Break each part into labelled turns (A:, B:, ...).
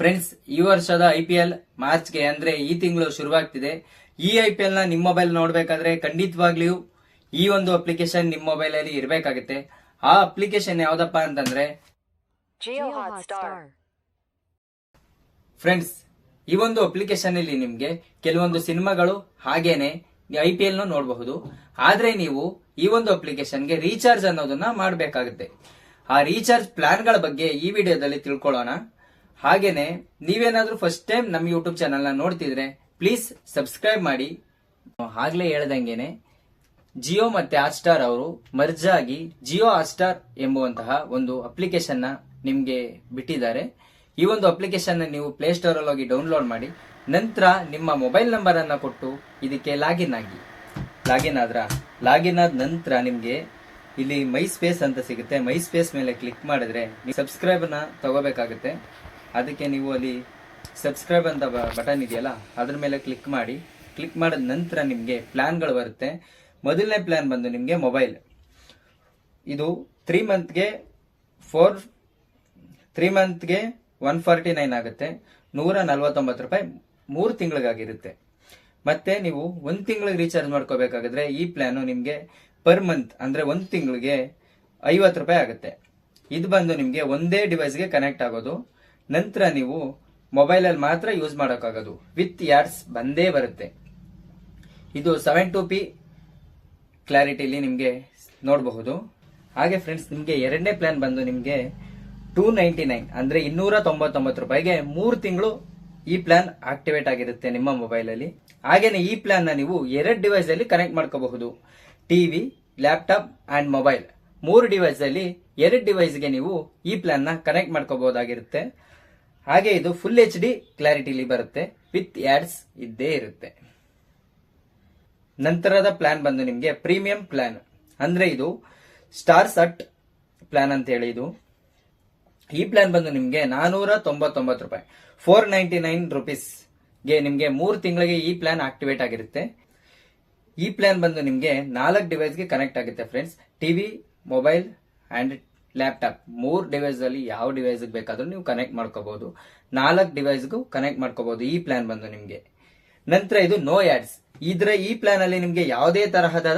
A: Friends ಈ ವರ್ಷದ I P L ಮಾರ್ಚ್ಗೆ ಅಂದ್ರೆ ಈ ತಿಂಗಳು ಶುರುವಾಗ್ತಿದೆ. ಈ ಐ ಪಿ ಎಲ್ನ ನಿಮ್ಮ ಮೊಬೈಲ್ ನೋಡಬೇಕಾದ್ರೆ ಖಂಡಿತವಾಗ್ಲೂ ಈ ಒಂದು ಅಪ್ಲಿಕೇಶನ್ ನಿಮ್ಮ ಮೊಬೈಲ್ ಅಲ್ಲಿ ಇರಬೇಕಾಗುತ್ತೆ. ಆ ಅಪ್ಲಿಕೇಶನ್ ಯಾವ್ದಪ್ಪ ಅಂತಂದ್ರೆ. ಫ್ರೆಂಡ್ಸ್ ಈ ಒಂದು ಅಪ್ಲಿಕೇಶನ್ ಅಲ್ಲಿ ನಿಮ್ಗೆ ಕೆಲವೊಂದು ಸಿನಿಮಾಗಳು ಹಾಗೇನೆ ಐ ಪಿ ಎಲ್ನ ನೋಡಬಹುದು. ಆದ್ರೆ ನೀವು ಈ ಒಂದು ಅಪ್ಲಿಕೇಶನ್ಗೆ ರೀಚಾರ್ಜ್ ಅನ್ನೋದನ್ನ ಮಾಡಬೇಕಾಗುತ್ತೆ. ಆ ರೀಚಾರ್ಜ್ ಪ್ಲಾನ್ಗಳ ಬಗ್ಗೆ ಈ ವಿಡಿಯೋದಲ್ಲಿ ತಿಳ್ಕೊಳ್ಳೋಣ. ಹಾಗೇನೆ, ನೀವೇನಾದ್ರೂ ಫಸ್ಟ್ ಟೈಮ್ ನಮ್ಮ ಯೂಟ್ಯೂಬ್ ಚಾನೆಲ್ನ ನೋಡ್ತಿದ್ರೆ ಪ್ಲೀಸ್ ಸಬ್ಸ್ಕ್ರೈಬ್ ಮಾಡಿ. ಆಗ್ಲೇ ಹೇಳ್ದಂಗೆನೆ ಜಿಯೋ ಮತ್ತೆ ಹಾಟ್ಸ್ಟಾರ್ ಅವರು ಮರ್ಜ್ ಆಗಿ ಜಿಯೋ ಹಾಟ್ಸ್ಟಾರ್ ಎಂಬುವಂತಹ ಒಂದು ಅಪ್ಲಿಕೇಶನ್ನ ನಿಮ್ಗೆ ಬಿಟ್ಟಿದ್ದಾರೆ. ಈ ಒಂದು ಅಪ್ಲಿಕೇಶನ್ ನೀವು ಪ್ಲೇಸ್ಟೋರ್ ಅಲ್ಲಿ ಹೋಗಿ ಡೌನ್ಲೋಡ್ ಮಾಡಿ. ನಂತರ ನಿಮ್ಮ ಮೊಬೈಲ್ ನಂಬರ್ ಅನ್ನ ಕೊಟ್ಟು ಇದಕ್ಕೆ ಲಾಗಿನ್ ಆಗಿ. ಲಾಗಿನ್ ಆದ್ರ ಲಾಗಿನ್ ಆದ ನಂತರ ನಿಮ್ಗೆ ಇಲ್ಲಿ ಮೈ ಸ್ಪೇಸ್ ಅಂತ ಸಿಗುತ್ತೆ. ಮೈ ಸ್ಪೇಸ್ ಮೇಲೆ ಕ್ಲಿಕ್ ಮಾಡಿದ್ರೆ, ನೀವು ನ ತಗೋಬೇಕಾಗುತ್ತೆ. ಅದಕ್ಕೆ ನೀವು ಅಲ್ಲಿ ಸಬ್ಸ್ಕ್ರೈಬ್ ಅಂತ ಬಟನ್ ಇದೆಯಲ್ಲ, ಅದ್ರ ಮೇಲೆ ಕ್ಲಿಕ್ ಮಾಡಿ. ಕ್ಲಿಕ್ ಮಾಡಿದ ನಂತರ ನಿಮಗೆ ಪ್ಲ್ಯಾನ್ಗಳು ಬರುತ್ತೆ. ಮೊದಲನೇ ಪ್ಲ್ಯಾನ್ ಬಂದು ನಿಮಗೆ ಮೊಬೈಲ್ ಇದು ತ್ರೀ ಮಂತ್ಗೆ ಫೋರ್ ತ್ರೀ ಮಂತ್ಗೆ ಒನ್ ಫಾರ್ಟಿ ನೈನ್ ಆಗುತ್ತೆ. ನೂರ ನಲ್ವತ್ತೊಂಬತ್ತು ರೂಪಾಯಿ ಮೂರು ತಿಂಗಳಿಗಾಗಿರುತ್ತೆ ಮತ್ತೆ ನೀವು ಒಂದು ತಿಂಗಳಿಗೆ ರೀಚಾರ್ಜ್ ಮಾಡ್ಕೋಬೇಕಾಗಿದ್ರೆ ಈ ಪ್ಲ್ಯಾನು ನಿಮಗೆ ಪರ್ ಮಂತ್ ಅಂದರೆ ಒಂದು ತಿಂಗಳಿಗೆ ಐವತ್ತು ರೂಪಾಯಿ ಆಗುತ್ತೆ. ಇದು ಬಂದು ನಿಮಗೆ ಒಂದೇ ಡಿವೈಸ್ಗೆ ಕನೆಕ್ಟ್ ಆಗೋದು. ನಂತರ ನೀವು ಮೊಬೈಲಲ್ಲಿ ಮಾತ್ರ ಯೂಸ್ ಮಾಡೋಕ್ಕಾಗೋದು. ವಿತ್ ಯಾರ್ಸ್ ಬಂದೇ ಬರುತ್ತೆ. ಇದು ಸೆವೆನ್ ಟು ಪಿ ಕ್ಲಾರಿಟಿಲಿ ನಿಮಗೆ ನೋಡಬಹುದು. ಹಾಗೆ ಫ್ರೆಂಡ್ಸ್ ನಿಮಗೆ ಎರಡನೇ ಪ್ಲಾನ್ ಬಂದು ನಿಮಗೆ ಟೂ ನೈಂಟಿ ನೈನ್ ಅಂದರೆ ಇನ್ನೂರ ತೊಂಬತ್ತೊಂಬತ್ತು ರೂಪಾಯಿಗೆ ಮೂರು ತಿಂಗಳು ಈ ಪ್ಲಾನ್ ಆಕ್ಟಿವೇಟ್ ಆಗಿರುತ್ತೆ ನಿಮ್ಮ ಮೊಬೈಲ್ ಅಲ್ಲಿ. ಹಾಗೇನೆ ಈ ಪ್ಲಾನ್ನ ನೀವು ಎರಡು ಡಿವೈಸ್ ಅಲ್ಲಿ ಕನೆಕ್ಟ್ ಮಾಡ್ಕೋಬಹುದು. ಟಿವಿ ಲ್ಯಾಪ್ಟಾಪ್ ಅಂಡ್ ಮೊಬೈಲ್ ಮೂರು ಡಿವೈಸ್ ಅಲ್ಲಿ ಎರಡು ಡಿವೈಸ್ಗೆ ನೀವು ಈ ಪ್ಲಾನ್ನ ಕನೆಕ್ಟ್ ಮಾಡ್ಕೋಬಹುದಾಗಿರುತ್ತೆ. ಹಾಗೆ ಇದು ಫುಲ್ ಎಚ್ ಡಿ ಕ್ಲಾರಿಟಿಲಿ ಬರುತ್ತೆ. ವಿತ್ ಆಡ್ಸ್ ಇದ್ದೇ ಇರುತ್ತೆ. ನಂತರದ ಪ್ಲಾನ್ ಬಂದು ನಿಮಗೆ ಪ್ರೀಮಿಯಂ ಪ್ಲಾನ್ ಅಂದ್ರೆ ಇದು ಸ್ಟಾರ್ ಸಟ್ ಪ್ಲಾನ್ ಅಂತ ಹೇಳಿ ಇದು. ಈ ಪ್ಲಾನ್ ಬಂದು ನಿಮಗೆ ನಾನೂರ ತೊಂಬತ್ತೊಂಬತ್ತು ರೂಪಾಯಿ. ಫೋರ್ ನೈಂಟಿ ನೈನ್ ರುಪೀಸ್ಗೆ ನಿಮಗೆ ಮೂರು ತಿಂಗಳಿಗೆ ಈ ಪ್ಲಾನ್ ಆಕ್ಟಿವೇಟ್ ಆಗಿರುತ್ತೆ. ಈ ಪ್ಲಾನ್ ಬಂದು ನಿಮಗೆ ನಾಲ್ಕು ಡಿವೈಸ್ಗೆ ಕನೆಕ್ಟ್ ಆಗುತ್ತೆ friends TV mobile and laptop. ಮೂರು ಡಿವೈಸಲ್ಲಿ ಯಾವ ಡಿವೈಸ್ಗೆ ಬೇಕಾದರೂ ನೀವು ಕನೆಕ್ಟ್ ಮಾಡ್ಕೋಬಹುದು ನಾಲ್ಕು ಡಿವೈಸ್ಗೂ ಕನೆಕ್ಟ್ ಮಾಡ್ಕೋಬಹುದು ಈ ಪ್ಲಾನ್ ಬಂದು ನಿಮಗೆ. ನಂತರ ಇದು ನೋ ಆಡ್ಸ್ ಇದ್ರೆ ಈ ಪ್ಲಾನ್ ಅಲ್ಲಿ ನಿಮಗೆ ಯಾವುದೇ ತರಹದ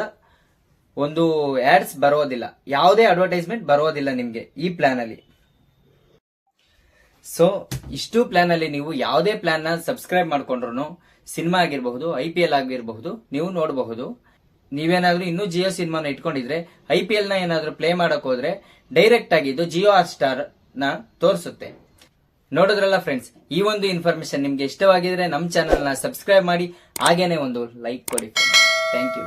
A: ಒಂದು ಆಡ್ಸ್ ಬರೋದಿಲ್ಲ. ಯಾವುದೇ ಅಡ್ವರ್ಟೈಸ್ಮೆಂಟ್ ಬರೋದಿಲ್ಲ ನಿಮಗೆ ಈ ಪ್ಲಾನ್ ಅಲ್ಲಿ. ಸೊ ಇಷ್ಟು ಪ್ಲಾನ್ ಅಲ್ಲಿ ನೀವು ಯಾವುದೇ ಪ್ಲಾನ್ನ ಸಬ್ಸ್ಕ್ರೈಬ್ ಮಾಡ್ಕೊಂಡ್ರು ಸಿನಿಮಾ ಆಗಿರಬಹುದು ಐ ಪಿ ಎಲ್ ಆಗಿರಬಹುದು, ನೀವು ನೋಡಬಹುದು. ನೀವೇನಾದ್ರೂ ಇನ್ನೂ ಜಿಯೋ ಸಿನಿಮಾನ ಇಟ್ಕೊಂಡಿದ್ರೆ, ಐ ಪಿ ಎಲ್ನ ಏನಾದ್ರೂ ಪ್ಲೇ ಮಾಡಕ್ ಹೋದ್ರೆ ಡೈರೆಕ್ಟ್ ಆಗಿ ಇದು ಜಿಯೋ ಹಾಟ್ ಸ್ಟಾರ್ನ ತೋರಿಸುತ್ತೆ. ನೋಡಿದ್ರಲ್ಲ ಫ್ರೆಂಡ್ಸ್ ಈ ಒಂದು ಇನ್ಫಾರ್ಮೇಶನ್ ನಿಮ್ಗೆ ಇಷ್ಟವಾಗಿದ್ರೆ ನಮ್ಮ ಚಾನೆಲ್ನ ಸಬ್ಸ್ಕ್ರೈಬ್ ಮಾಡಿ, ಹಾಗೇನೆ ಒಂದು ಲೈಕ್ ಕೊಡಿ ಥ್ಯಾಂಕ್ ಯು